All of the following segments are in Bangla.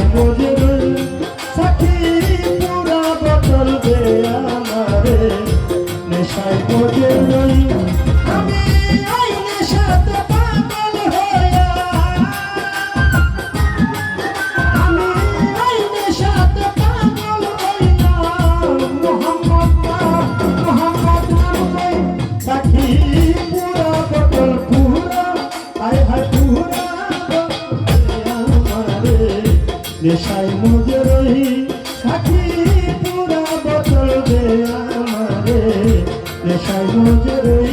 নাই মজুর সাথী পুরা বদল দে আমারে নেশায় মজুর আমি আই নেশাতে দেশাই মুজে রহি সাথী পুরা বছর দে আমারে। দেশাই মুজে রহি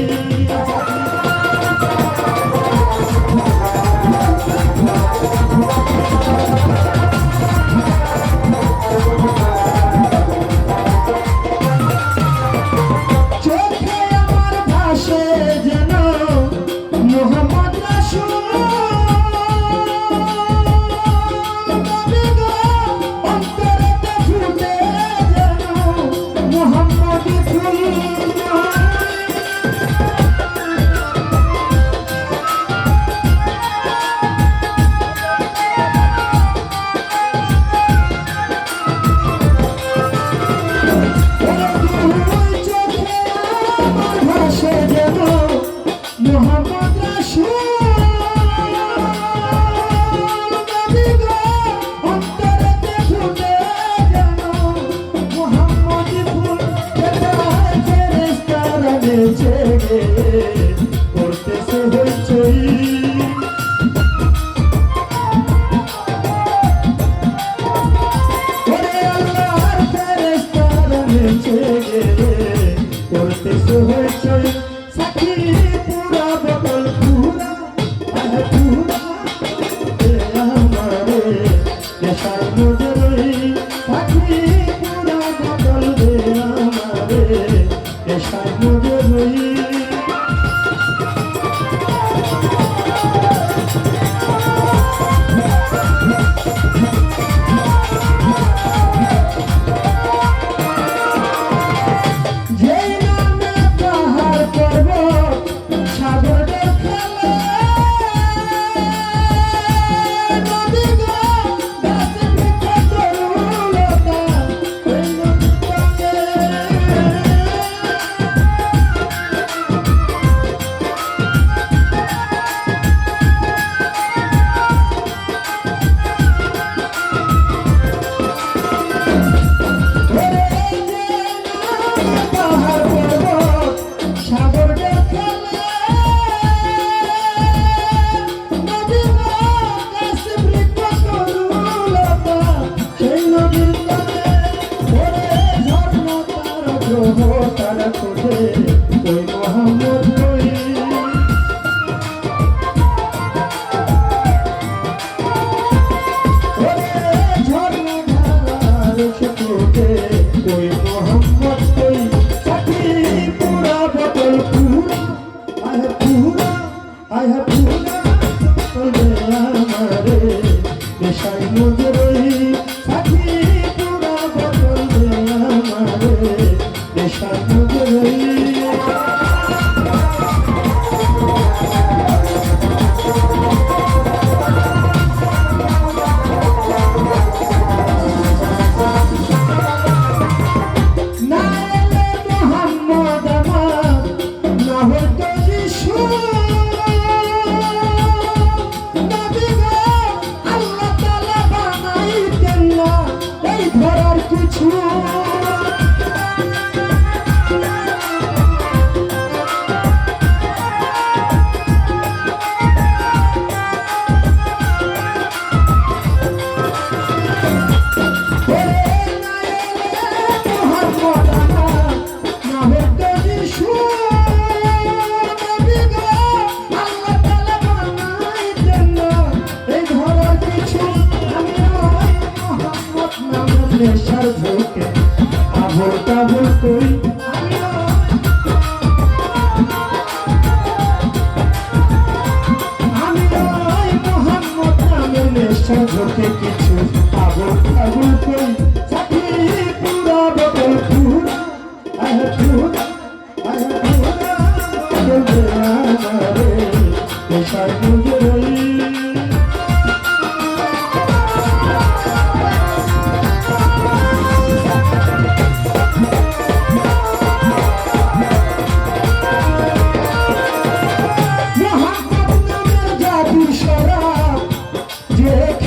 নেশার বুকে আবল তাবল করি। আমি মহান মতামে নেশার বুকে Yeah.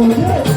Thank you.